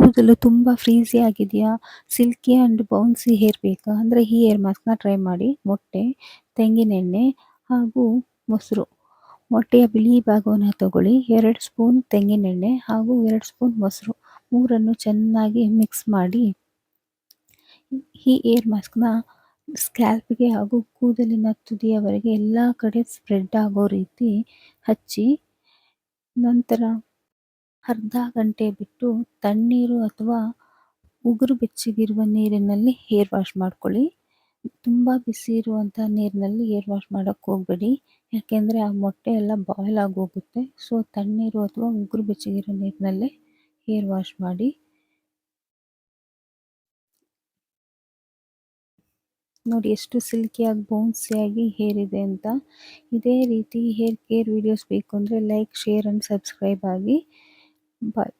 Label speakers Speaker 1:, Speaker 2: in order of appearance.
Speaker 1: ಕೂದಲು ತುಂಬ ಫ್ರೀಸಿ ಆಗಿದೆಯಾ? ಸಿಲ್ಕಿ ಆ್ಯಂಡ್ ಬೌನ್ಸಿ ಹೇರ್ ಬೇಕಾ? ಅಂದರೆ ಈ ಹೇರ್ ಮಾಸ್ಕ್ನ ಟ್ರೈ ಮಾಡಿ, ಮೊಟ್ಟೆ, ತೆಂಗಿನೆಣ್ಣೆ ಹಾಗೂ ಮೊಸರು. ಮೊಟ್ಟೆಯ ಬಿಳಿ ಭಾಗವನ್ನು ತಗೊಳ್ಳಿ. ಎರಡು ಸ್ಪೂನ್ ತೆಂಗಿನೆಣ್ಣೆ ಹಾಗೂ ಎರಡು ಸ್ಪೂನ್ ಮೊಸರು. ಮೂರನ್ನು ಚೆನ್ನಾಗಿ ಮಿಕ್ಸ್ ಮಾಡಿ. ಈ ಏರ್ ಮಾಸ್ಕ್ನ ಸ್ಕ್ಯಾಲ್ಪ್ಗೆ ಹಾಗೂ ಕೂದಲಿನ ತುದಿಯವರೆಗೆ ಎಲ್ಲ ಕಡೆ ಸ್ಪ್ರೆಡ್ ಆಗೋ ರೀತಿ ಹಚ್ಚಿ, ನಂತರ ಅರ್ಧ ಗಂಟೆ ಬಿಟ್ಟು ತಣ್ಣೀರು ಅಥವಾ ಉಗುರು ಬೆಚ್ಚಗಿರುವ ನೀರಿನಲ್ಲಿ ಹೇರ್ ವಾಶ್ ಮಾಡ್ಕೊಳ್ಳಿ. ತುಂಬ ಬಿಸಿ ಇರುವಂಥ ನೀರಿನಲ್ಲಿ ಹೇರ್ ವಾಶ್ ಮಾಡೋಕ್ಕೆ ಹೋಗಬೇಡಿ. ಯಾಕೆಂದರೆ ಆ ಮೊಟ್ಟೆ ಎಲ್ಲ ಬಾಯ್ಲ್ ಆಗೋಗುತ್ತೆ. ಸೊ ತಣ್ಣೀರು ಅಥವಾ ಉಗುರು ಬೆಚ್ಚಗಿರೋ ನೀರಿನಲ್ಲೇ ಹೇರ್ ವಾಶ್ ಮಾಡಿ. ನೋಡಿ ಎಷ್ಟು ಸಿಲ್ಕಿಯಾಗಿ ಬೌನ್ಸಿಯಾಗಿ ಹೇರ್ ಇದೆ ಅಂತ. ಇದೇ ರೀತಿ ಹೇರ್ ಕೇರ್ ವಿಡಿಯೋಸ್ ಬೇಕು ಅಂದರೆ ಲೈಕ್ ಶೇರ್ ಆ್ಯಂಡ್ ಸಬ್ಸ್ಕ್ರೈಬ್ ಆಗಿ. but